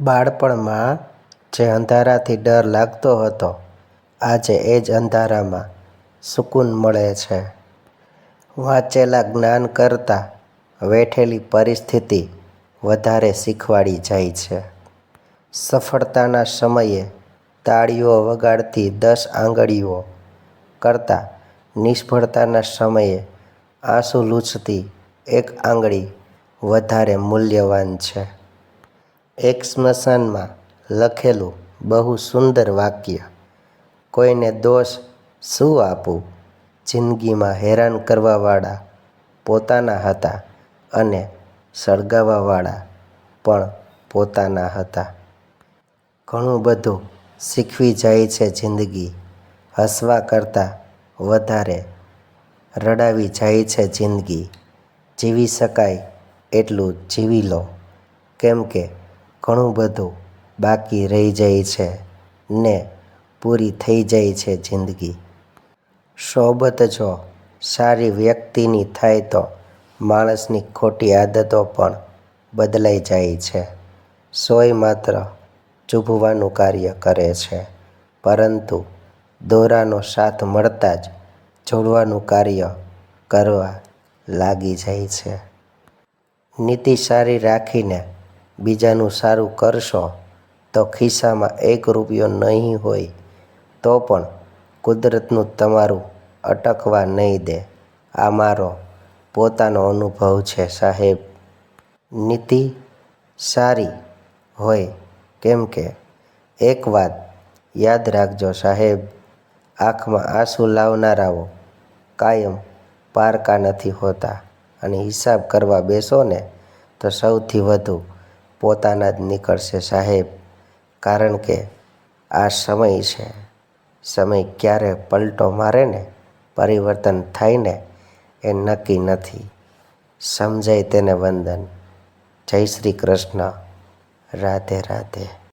બાળપણમાં જે અંધારાથી ડર લાગતો હતો, આજે એ જ અંધારામાં સુકૂન મળે છે. વાંચેલા જ્ઞાન કરતાં વેઠેલી પરિસ્થિતિ વધારે શીખવાડી જાય છે. સફળતાના સમયે તાળીઓ વગાડતી દસ આંગળીઓ કરતાં નિષ્ફળતાના સમયે આંસુ લૂછતી એક આંગળી વધારે મૂલ્યવાન છે. એક સ્મશાનમાં લખેલું બહુ સુંદર વાક્ય: કોઈને દોષ શું આપું? જિંદગીમાં હેરાન કરવાવાળા પોતાના હતા અને સળગાવવાવાળા પણ પોતાના હતા. ઘણું બધું શીખવી જાય છે જિંદગી. હસવા કરતાં વધારે રડાવી જાય છે જિંદગી. જીવી શકાય એટલું જીવી લો, કેમકે ઘણું બધું બાકી રહી જાય છે ને પૂરી થઈ જાય છે જિંદગી. સોબત જો સારી વ્યક્તિની થાય તો માણસની ખોટી આદતો પણ બદલાઈ જાય છે. સોય માત્ર ચૂભવાનું કાર્ય કરે છે, પરંતુ દોરાનો સાથ મળતા જ જોડવાનું કાર્ય કરવા લાગી જાય છે. નીતિ સારી રાખીને બીજાનું સારું કરશો તો ખિસ્સામાં એક રૂપિયો નહીં હોય તો પણ કુદરતનું તમારું અટકવા નહીં દે. આ મારો પોતાનો અનુભવ છે સાહેબ. નીતિ સારી હોય કેમકે એક વાત યાદ રાખજો સાહેબ, આંખમાં આંસુ લાવનારાઓ કાયમ પારકા નથી હોતા અને હિસાબ કરવા બેસો ને તો સૌથી વધુ પોતાના જ નીકળશે સાહેબ. કારણ કે આ સમય છે. સમય ક્યારે પલટો મારે ને, પરિવર્તન થાય ને એ નક્કી નથી. સમજાય તેને વંદન. જય શ્રી કૃષ્ણ. રાધે રાધે.